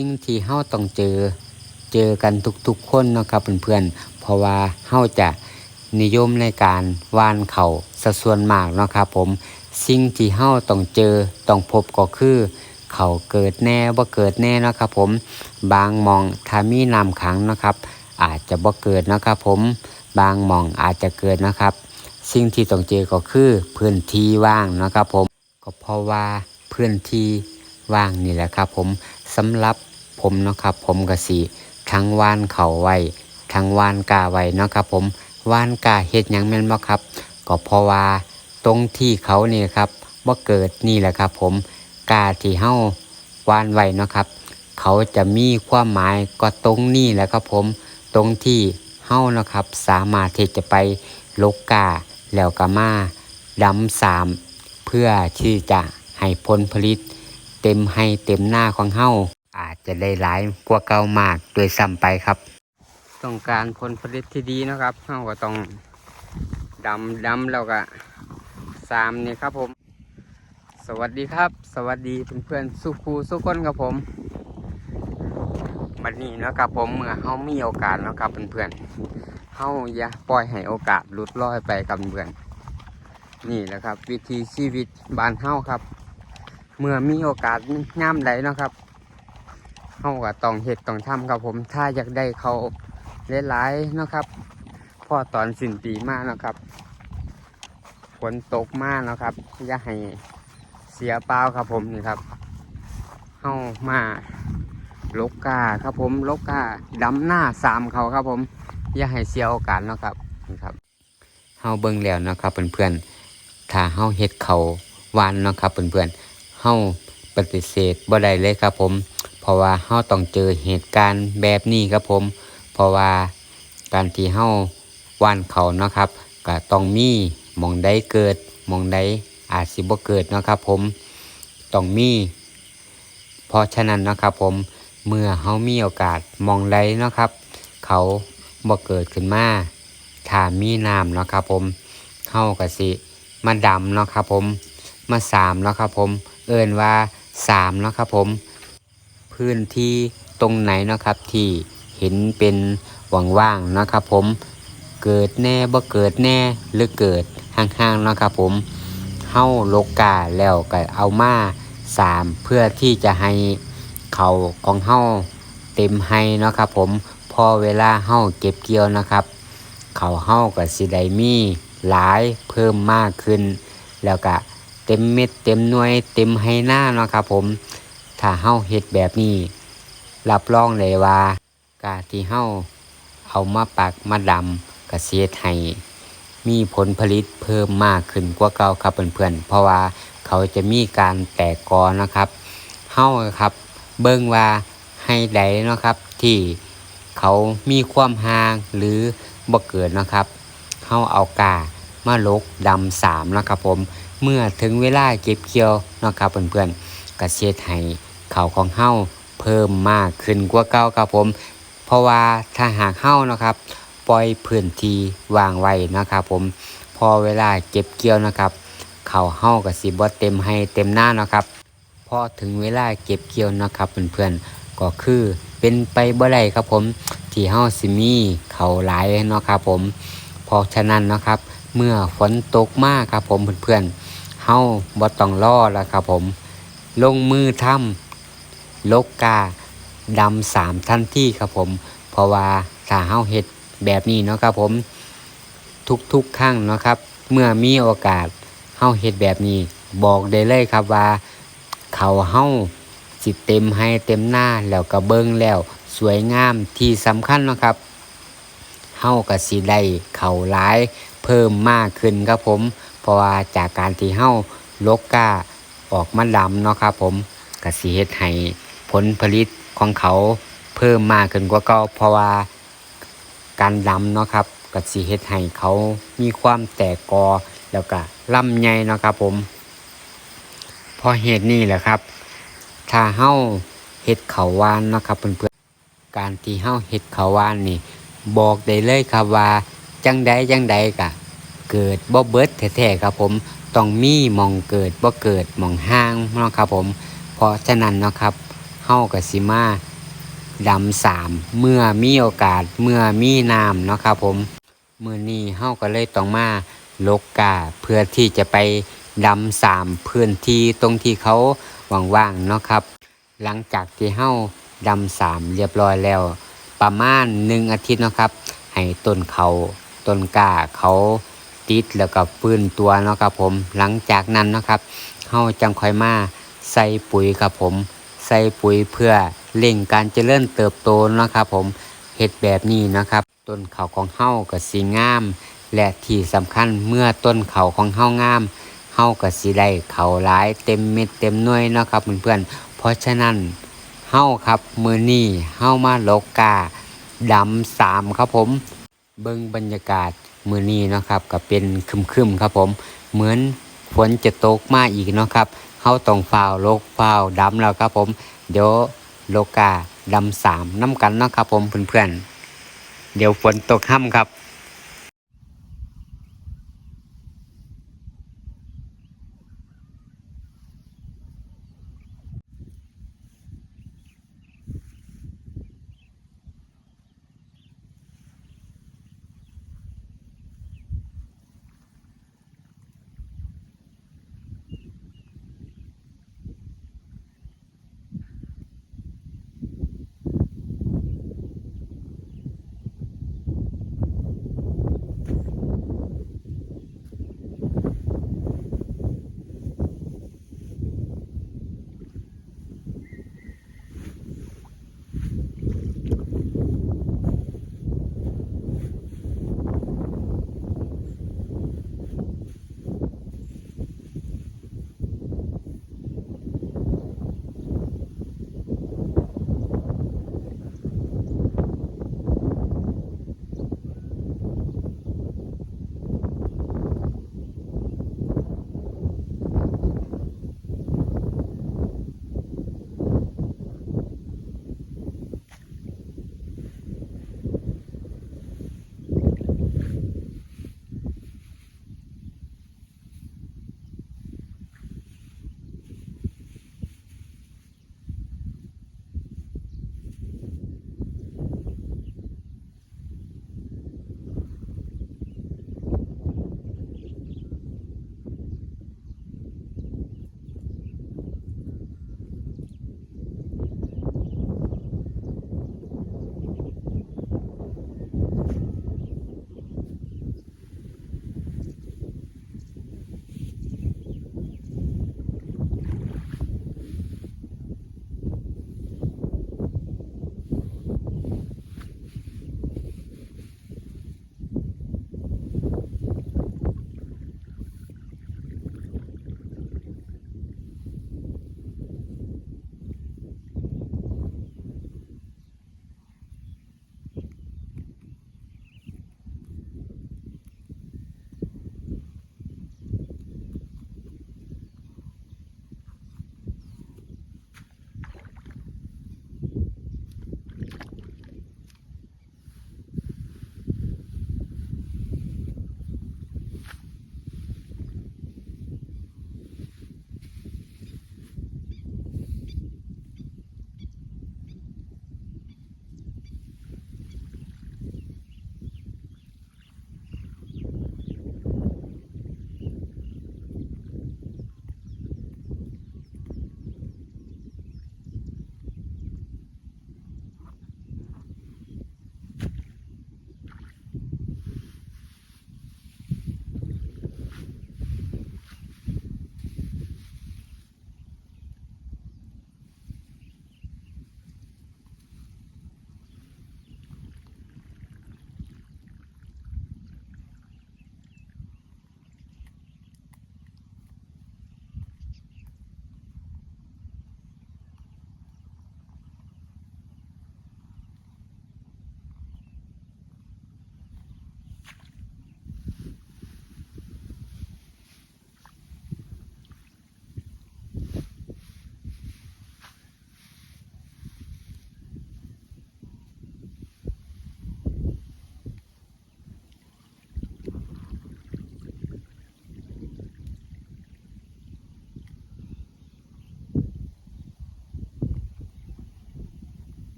สิ่งที่เฮาต้องเจอเจอกันทุกๆคนนะครับเพื่อนๆเพราะว่าเฮาจะนิยมในการวานเขาสัดส่วนมากนะครับผมสิ่งที่เฮาต้องเจอต้องพบก็คือ เขาเกิดแน่บ่เกิดแน่นะครับผมบางมองถ้ามีน้ำขังนะครับ อาจจะบ่เกิดนะครับผมบางมองอาจจะเกิดนะครับ สิ่งที่ต้องเจอก็คือพื้นที่ว่างนะครับผมก็เพราะว่าพื้นที่ ว่างนี่แหละครับ ผมสำหรับผมเนาะครับ ผมก็สิทั้งว่านเขาไว้ทั้งว่านกาไว้เนาะครับผมว่านกาเฮ็ดยังแม่นบ่ครับ ก็เพราะว่าตรงที่เขานี่ครับบ่เกิดนี่แหละครับ ผมกาที่เฮ้าว่านไว้เนาะครับ เขาจะมีความหมายก็ตรงนี้แหละครับผมตรงที่เฮ้านะครับ สามารถที่จะไปลกกาแล้วก็มาดำสาม เพื่อที่จะให้ผลผลิต เต็มให้เต็มหน้าของเฮาอาจจะได้หลายกว่าเก่ามากโดยซ้ำไปครับ ต้องการผลผลิตที่ดีนะครับเฮาก็ต้องดำดำแล้วก็สามนี่ครับผม สวัสดีครับ สวัสดีเพื่อนๆสุขูสุกคนครับผมวันนี้นะครับผมเมื่อเฮามีโอกาสนะครับเพื่อนๆเฮาอย่าปล่อยให้โอกาสหลุดลอยไปกับเพื่อนนี่แหละครับ วิธีชีวิตบ้านเฮาครับ เมื่อมีโอกาสย่ามใดเนาะครับเฮาก็ต้องเฮ็ดต้องทำครับผม ถ้าอยากได้เขาหลายๆเนาะครับพอตอนสิ้นปีมาเนาะครับฝนตกมาเนาะครับอย่าให้เสียเปล่าครับผมนี่ครับเฮามาลกกาครับผมลกกาดำหน้าสามเขาครับผม อย่าให้เสียโอกาสเนาะครับนี่ครับเฮาเบิ่งแล้วนะครับเพื่อนๆถ้าเฮาเฮ็ดเขาวานเนาะครับเพื่อนๆ เฮาปฏิเสธบ่ได้เลยครับผม เพราะว่าเฮาต้องเจอเหตุการณ์แบบนี้ครับผม เพราะว่าการที่เฮาวานเขาเนาะครับก็ต้องมีมองใดเกิดมองใดอาจสิบ่เกิดเนาะครับผมต้องมี เพราะฉะนั้นนะครับผม เมื่อเฮามีโอกาสมองใดเนาะครับ เขาบ่เกิดขึ้นมาถ้ามีน้ำเนาะครับผมเฮาก็สิมาดำเนาะครับผม มาสามเนาะครับผม เอินว่าสามเนาะครับผมพื้นที่ตรงไหนเนาะครับที่เห็นเป็นว่างๆนะครับผมเกิดแน่บ่เกิดแน่หรือเกิดห่างๆนะครับผมเฮาโลกาแล้วก็เอามาสามเพื่อที่จะให้เขาของเฮาเต็มให้นะครับผมพอเวลาเฮาเก็บเกี่ยวนะครับ เขาเฮากับสิไดมีหลายเพิ่มมากขึ้น แล้วก็ เต็มเม็ดเต็มหน่วย เต็มให้หน้าเนาะครับผมถ้าเฮาเฮ็ดแบบนี้รับรองเลยว่ากาที่เฮาเอามาปักมาดำกระเสียให้มีผลผลิตเพิ่มมากขึ้นกว่าเก่าครับเพื่อนๆเพราะว่าเขาจะมีการแตกกอนะครับเฮาครับ เบิ่งว่าให้ใดนะครับที่เขามีความห่างหรือบ่เกิดนะครับเฮาเอากามาลกดำสามนะครับผม เมื่อถึงเวลาเก็บเกี่ยวนะครับเพื่อนๆกระเช็ดให้เขาวของเฮาเพิ่มมากขึ้นกว่าเก่าครับผม เพราะว่าถ้าหากเฮานะครับปล่อยพื้นที่วางไว้นะครับผมพอเวลาเก็บเกี่ยวนะครับ เขาวเฮากับสิบ่เต็มให้เต็มหน้านะครับพอถึงเวลาเก็บเกี่ยวนะครับเพื่อนๆก็คือเป็นไปบ่ได้ครับผมที่เฮาสิมีเข่าหลายเนาะครับผมเพราะฉะนั้นนะครับ เมื่อฝนตกมากครับผมเพื่อนๆ เฮาบ่ต้องรอแล้วครับผม ลงมือทำลกกาดำสามทันทีครับผม เพราะว่าถ้าเฮาเฮ็ดแบบนี้เนาะครับผมทุกๆครั้งเนาะครับ เมื่อมีโอกาสเฮาเฮ็ดแบบนี้ บอกได้เลยครับว่า เขาเฮาสิเต็มให้เต็มหน้าแล้วก็เบิ่งแล้ว สวยงามที่สำคัญเนาะครับเฮาก็สิได้เขาหลายเพิ่มมากขึ้นครับผม เพราะว่าจากการที่เฮาลกกาออกมาดำเนาะครับผมกสิเฮ็ดให้ผลผลิตของเขาเพิ่มมากขึ้นกว่าเก่าเพราะว่าการดำเนาะครับกสิเฮ็ดให้เขามีความแตกกอแล้วก็ลำใหญ่เนาะครับผมเพราะเหตุนี้แหละครับ ถ้าเฮาเฮ็ดเขาวานเนาะครับเพื่อนๆการที่เฮาเฮ็ดเขาวหวานนี่บอกได้เลยครับว่าจังใดจังใดกะ เกิดบ่เบิดแท้ๆครับผมต้องมีมองเกิดบ่เกิดมองห้างเนาะครับผมเพราะฉะนั้นเนาะครับเฮากับสิมาดำสามเมื่อมีโอกาสเมื่อมีน้ำเนาะครับผมเมื้อนี้เฮาก็เลยต้องมาลกกาเพื่อที่จะไปดำสามพื้นที่ตรงที่เขาว่างๆเนาะครับ หลังจากที่เฮาดำสามเรียบร้อยแล้ว ประมาณหนึ่งอาทิตย์เนาะครับ ให้ต้นเขาต้นกาเขา ติดแล้วก็ฟื้นตัวเนาะครับผมหลังจากนั้นเนาะครับเฮาจังค่อยมาใส่ปุ๋ยครับผม ใส่ปุ๋ยเพื่อเร่งการเจริญเติบโตเนาะครับผมเฮ็ดแบบนี้นะครับ ต้นเขาของเฮาก็สีงาม และที่สำคัญเมื่อต้นเขาของเฮางามเฮาก็สิได้เขาหลายเต็มเม็ดเต็มหน่วยเนาะครับเพื่อนๆเพราะฉะนั้นเฮาครับมือนี้เฮามาโลกาดำสามครับผม เบิ่งบรรยากาศ มือนี้เนาะครับก็เป็นคึมๆครับผมเหมือนฝนจะตกมาอีกเนาะครับเฮาต้องฝ้าวโลกฝ้าวดำแล้วครับผม เดี๋ยวโลกาดำสามน้ำกันเนาะครับผมเพื่อนๆเดี๋ยวฝนตกห้ำครับ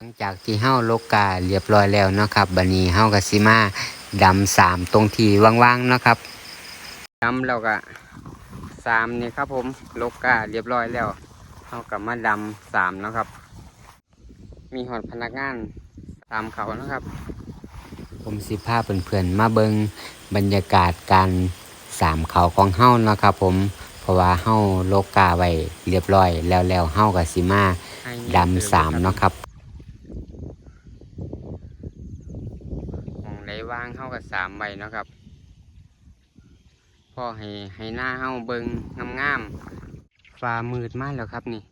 หลังจากที่เฮาโลกาเรียบร้อยแล้วเนาะครับบัดนี้เฮาก็สิมาดำสามตรงที่ว่างๆเนาะครับดำแล้วก็สามนี่ครับผมโลกาเรียบร้อยแล้วเฮาก็มาดำสามนะครับ มีหอดพนักงานตามเขานะครับ ผมสิพาเพื่อนๆมาเบิงบรรยากาศการสามเขาของเฮานะครับผมเพราะว่าเฮาโลกาไว้เรียบร้อย แล้วแล้วเฮากับสิมาดำสามเนาะครับของไหนว่างเฮากับสามใบนะครับพ่อให้ให้หน้าเฮาเบิงงามๆฟ้ามืดมากแล้วครับนี่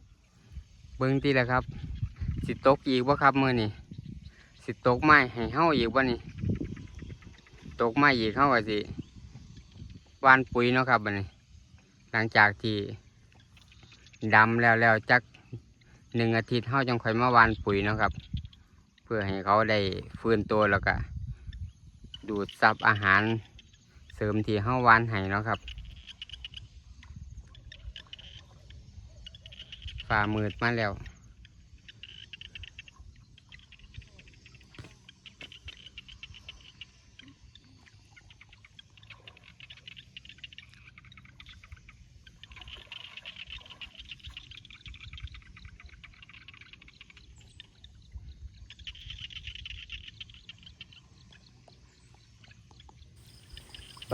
เบิงตีแล้วครับ สิตกอีกว่าครับมือนี่สิตกไม้ให้เฮาอีกว่านี่ตกไม้อีกเฮาก็สิวานปุ๋ยเนาะครับบัดนี้ หลังจากที่ดำแล้วแล้วจักหนึ่งอาทิตย์เฮาจังค่อยมาวานปุ๋ยเนาะครับ เพื่อให้เขาได้ฟื้นตัวแล้วก็ ดูดซับอาหารเสริมที่ห้าวานให้เนาะครับฝ่ามืดมาแล้ว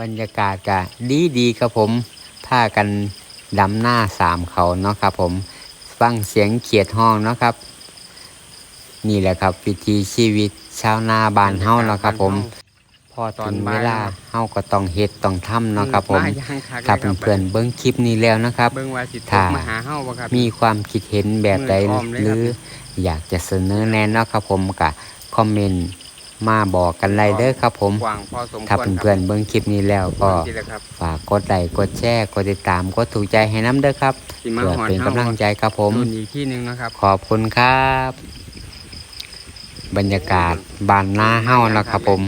บรรยากาศก็ดีดีๆครับผมพากันดำหน้าสามเขาเนาะครับผมฟังเสียงเขียดห้องเนาะครับ นี่แหละครับวิถีชีวิตชาวนาบ้านเฮาเนาะครับผมพอถึงเวลาเฮาก็ต้องเฮ็ดต้องทำเนาะครับผมถ้าเพื่อนๆเบิ่งคลิปนี้แล้วนะครับเบิ่งว่าสิตถ้ากมาหาเฮาบ่ครับมีความคิดเห็นแบบใดมืออ้อมเลยหครับรืออยากจะเสนอแนะเนาะครับผมก็คอมเมนต์ มาบอกกันได้เด้อครับผม กว้างพอสมควรถ้าเพื่อนๆเบิ่งคลิปนี้แล้วก็ก็แหละครับ ฝากกดไลค์กดแชร์กดติดตามกดถูกใจให้น้ำเด้อครับสิมาเพื่อหอนเป็นเฮากำลังใจครับผม รุ่นอีกที่หนึงนะครับ ขอบคุณครับ บรรยากาศบานหน้าเฮ้านะครับผม